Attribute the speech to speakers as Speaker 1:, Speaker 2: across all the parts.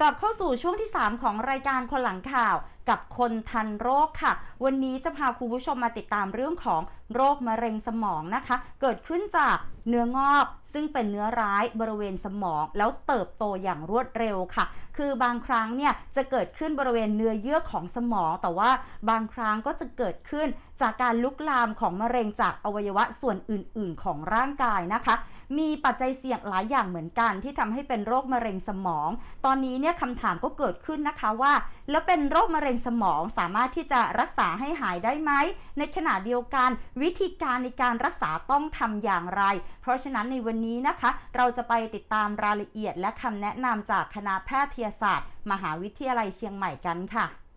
Speaker 1: กลับเข้าสู่ช่วงที่ 3 ของรายการคนหลังข่าวกับคนทันโรคค่ะ วันนี้จะพาคุณผู้ชมมาติดตามเรื่องของโรคมะเร็งสมองนะคะ เกิดขึ้นจากเนื้องอก ซึ่งเป็นเนื้อร้ายบริเวณสมองแล้วเติบโตอย่างรวดเร็วค่ะ คือบางครั้งเนี่ยจะเกิดขึ้นบริเวณเนื้อเยื่อของสมอง แต่ว่าบางครั้งก็จะเกิดขึ้นจากการลุกลามของมะเร็งจากอวัยวะส่วนอื่น ๆ ของร่างกายนะคะ มีปัจจัยเสี่ยงหลายอย่างเหมือนกัน ที่ทำให้เป็นโรคมะเร็งสมอง ตอนนี้เนี่ยคำถามก็เกิดขึ้นนะคะว่า แล้วเป็นโรคมะเร็งสมองสามารถที่จะรักษาให้หายได้ไหม ในขณะเดียวกันวิธีการในการรักษาต้องทำอย่างไร เพราะฉะนั้นในวันนี้นะคะ เราจะไปติดตามรายละเอียดและคำแนะนำจากคณะแพทยศาสตร์ มหาวิทยาลัยเชียงใหม่กันค่ะ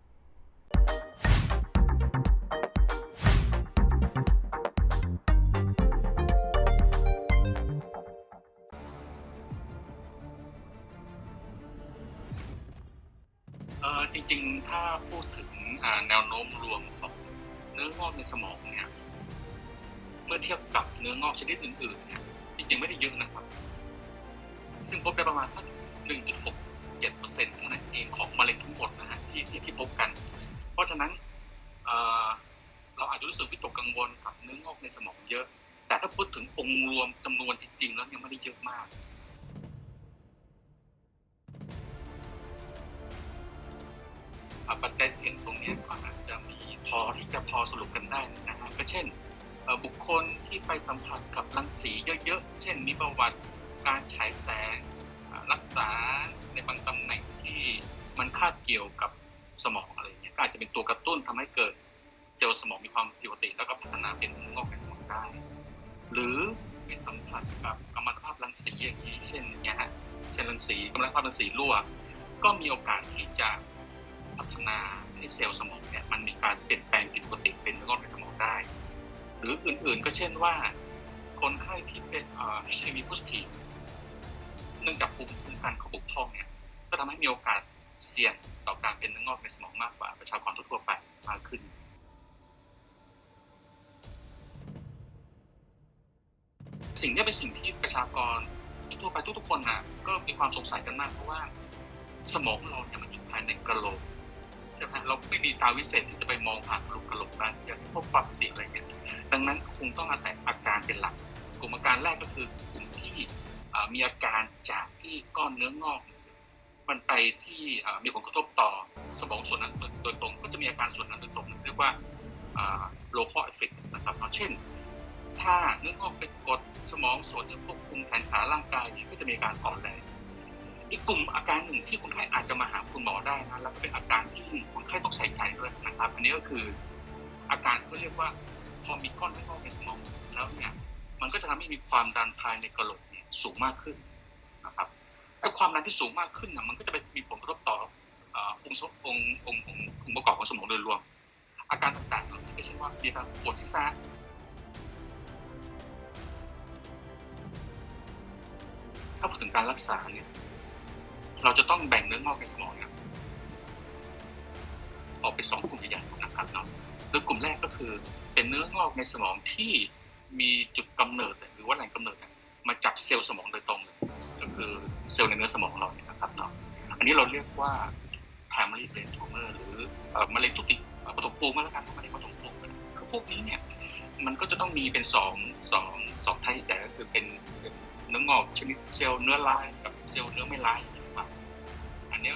Speaker 2: จริงๆ ถ้าพูดถึงแนวโน้มรวมของเนื้องอกในสมองเนี่ย เมื่อเทียบกับเนื้องอกชนิดอื่นๆเนี่ยจริงๆไม่ได้เยอะนะครับ ซึ่งพบได้ประมาณสัก1.67เปอร์เซ็นต์เท่านั้นเองของมะเร็งทั้งหมดนะฮะที่ที่ที่พบกัน เพราะฉะนั้นเเราอาจจะรู้สึกวิตกกังวลกับเนื้องอกในสมองเยอะ แต่ถ้าพูดถึงองค์รวมจำนวนจริง ๆ แล้วยังไม่ได้เยอะมาก ปัจจัยเสี่ยงตรงนี้ก็อาจจะมีพอที่จะพอสรุปกันได้นะฮะก็เช่น บุคคลที่ไปสัมผัสกับรังสีเยอะๆ เช่น มีประวัติการฉายแสงรักษาในบางตำแหน่งที่มันคาดเกี่ยวกับสมองอะไรเงี้ยก็อาจจะเป็นตัวกระตุ้นทำให้เกิดเซลล์สมองมีความผิดปกติ แล้วก็พัฒนาเป็นเนื้องอกในสมองได้ หรือไปสัมผัสกับกัมมันตภาพรังสีอย่างนี้ เช่นอย่างเงี้ยฮะเช่นรังสีกัมมันตภาพรังสีรั่ว ก็มีโอกาสที่จะ พัฒนาให้เซลล์สมองเนี่ยมันมีการเปลี่ยนแปลงผิดปกติเป็นเนื้องอกในสมองได้ หรืออื่นๆก็เช่นว่า คนไข้ที่เป็นเอ่อ HIV positive เนื่องจากภูมิคุ้มกันเขาบกพร่องเนี่ยก็ทำให้มีโอกาสเสี่ยงต่อการเป็นเนื้องอกในสมองมากกว่าประชากรทั่วไปมากขึ้นสิ่งนี้เป็นสิ่งที่ประชากรทั่วไปทุกๆคนนะก็มีความสงสัยกันมากเพราะว่า สมองเราเนี่ยมันอยู่ภายในกระโหลก ใช่ไหมเราไม่มีตาวิเศษที่จะไปมองผ่านทะลุกระโหลกได้อย่างพวกปกติอะไรเงี้ยดังนั้นคงต้องอาศัยอาการเป็นหลัก กลุ่มอาการแรกก็คือกลุ่มที่มีอาการจากที่ก้อนเนื้องอก มันไปที่มีผลกระทบต่อสมองส่วนนั้นโดยตรงก็จะมีอาการส่วนนั้นโดยตรงเรียกว่าอ่า local effect นะครับเช่น ถ้าเนื้องอกไปกดสมองส่วนที่ควบคุมแขนขาร่างกายเนี่ยก็จะมีอาการอ่อนแรงอีกกลุ่มอาการหนึ่งที่คนไข้อาจจะมาหาคุณหมอได้นะแล้วก็เป็นอาการ คนไข้ต้องใส่ใจด้วยนะครับ อันนี้ก็คืออาการเขาเรียกว่าพอมีก้อนเนื้องอกในสมองแล้วเนี่ยมันก็จะทำให้มีความดันภายในกระโหลกเนี่ยสูงมากขึ้นนะครับไอ้ความดันที่สูงมากขึ้นนะมันก็จะไปมีผลกระทบต่อองค์สองค์องค์องค์ประกอบของสมองโดยรวม อาการต่างๆก็เช่นว่ามีอาการปวดศีรษะถ้าพูดถึงการรักษาเนี่ยเราจะต้องแบ่งเนื้องอกในสมองเนี่ย ออกเป็นสองกลุ่มใหญ่ๆนะครับเนาะโดยกลุ่มแรกก็คือเป็นเนื้องอกในสมองที่มีจุดกำเนิดหรือว่าแหล่งกำเนิดมาจากเซลล์สมองโดยตรงเลยก็คือเซลล์ในเนื้อสมองเราเนี่ยนะครับเนาะอันนี้เราเรียกว่า primary brain tumor หรือเมะเร็งทุกติเอ่อปฐมภูมิแล้วกันมะเร็งปฐมภูมิก็ได้คือพวกนี้เนี่ยมันก็จะต้องมีเป็นสองสองสองไทป์ใหญ่ก็คือเป็นเนื้องอกชนิดเซลล์เนื้อลายกับเซลล์เนื้อไม่ลายนะครับอันนี้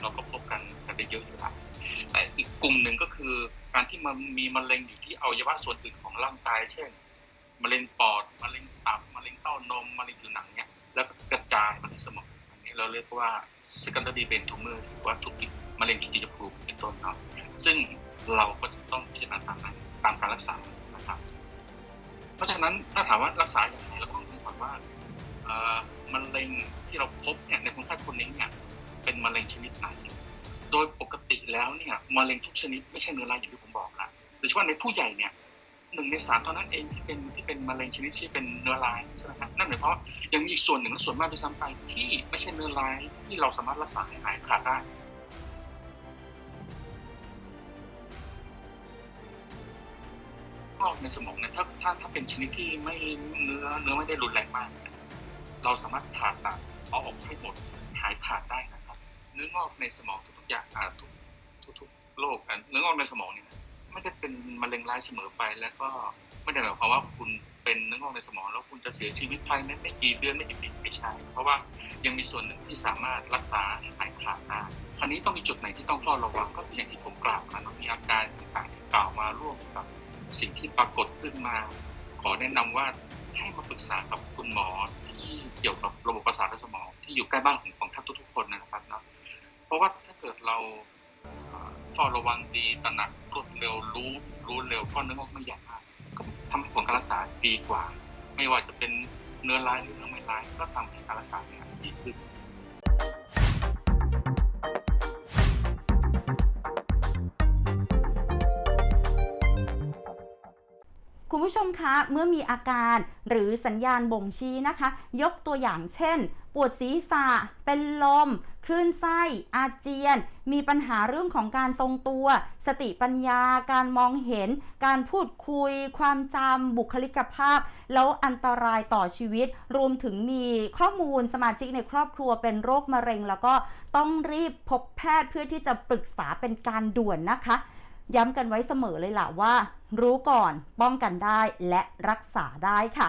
Speaker 2: เราก็พบกันกันได้เยอะอยู่แล้ว แต่อีกกลุ่มหนึ่งก็คือ การที่มันมีมะเร็งอยู่ที่อวัยวะส่วนอื่นของร่างกาย เช่นมะเร็งปอดมะเร็งตับมะเร็งเต้านมมะเร็งผิวหนังเนี่ยแล้วกระจายมาที่สมองอันนี้เราเรียกว่า secondary brain tumor หรือว่าทุกิมะเร็งจุดจภูมิเป็นต้นเนาะซึ่งเราก็จะต้องพิจารณาตามนั้นตามการรักษานะครับ เพราะฉะนั้นถ้าถามว่ารักษาอย่างไรเราก็ต้องดูก่อนว่ามะเร็งที่เราพบเนี่ยในคนไข้คนนี้เนี่ยเป็นมะเร็งชนิดไหน โดยป แล้วเนี่ยมะเร็งทุกชนิดไม่ใช่เนื้อร้ายอย่างที่ผมบอกละโดยเฉพาะในผู้ใหญ่เนี่ยหนึ่งในสามเท่านั้นเองที่เป็นที่เป็นมะเร็งชนิดที่เป็นเนื้อร้ายใช่ไหมครับนั่นหมายความว่ายังมีอีกส่วนหนึ่งและส่วนมากด้วยซ้ำไปที่ไม่ใช่เนื้อร้ายที่เราสามารถรักษาให้หายขาดได้งอกในสมองเนี่ยถ้าถ้าถ้าเป็นชนิดที่ไม่เนื้อเนื้อไม่ได้รุนแรงมาก เราสามารถผ่าตัดเอาออกให้หมดหายขาดได้นะครับ เนื้องอกในสมองทุกๆอย่างอาทุก โรคอะเนื้องอกในสมองเนี่ยไม่ได้เป็นมะเร็งร้ายเสมอไป แล้วก็ไม่ได้หมายความว่าคุณเป็นเนื้องอกในสมอง แล้วคุณจะเสียชีวิตภายในไม่กี่เดือนไม่กี่ปีไม่ใช่เพราะว่ายังมีส่วนหนึ่งที่สามารถรักษาหายขาดได้คราวนี้ต้องมีจุดไหนที่ต้องเฝ้าระวังก็อย่างที่ผมกล่าวครับมีอาการต่างๆที่กล่าวมาร่วมกับสิ่งที่ปรากฏขึ้นมา ขอแนะนำว่าให้มาปรึกษากับคุณหมอที่เกี่ยวกับระบบประสาทและสมองที่อยู่ใกล้บ้านของของท่านทุกๆคนนะครับเนาะเพราะว่าถ้าเกิดเรา เฝ้าระวังดีตระหนักรวดเร็วรู้ รู้เร็วก็เนื้องอกไม่ใหญ่มากก็ทำให้ผลการรักษาดีกว่า ไม่ว่าจะเป็นเนื้อร้ายหรือเนื้อไม่ร้าย ก็ทำให้การรักษาเนี่ยดีขึ้น
Speaker 1: คุณผู้ชมคะ เมื่อมีอาการหรือสัญญาณบ่งชี้นะคะ ยกตัวอย่างเช่น ปวดศีรษะ เป็นลม คลื่นไส้ อาเจียน มีปัญหาเรื่องของการทรงตัว สติปัญญา การมองเห็น การพูดคุย ความจำบุคลิกภาพ แล้วอันตรายต่อชีวิต รวมถึงมีข้อมูลสมาชิกในครอบครัวเป็นโรคมะเร็ง แล้วก็ต้องรีบพบแพทย์เพื่อที่จะปรึกษาเป็นการด่วนนะคะย้ำกันไว้เสมอเลยล่ะว่า รู้ก่อนป้องกันได้และรักษาได้ค่ะ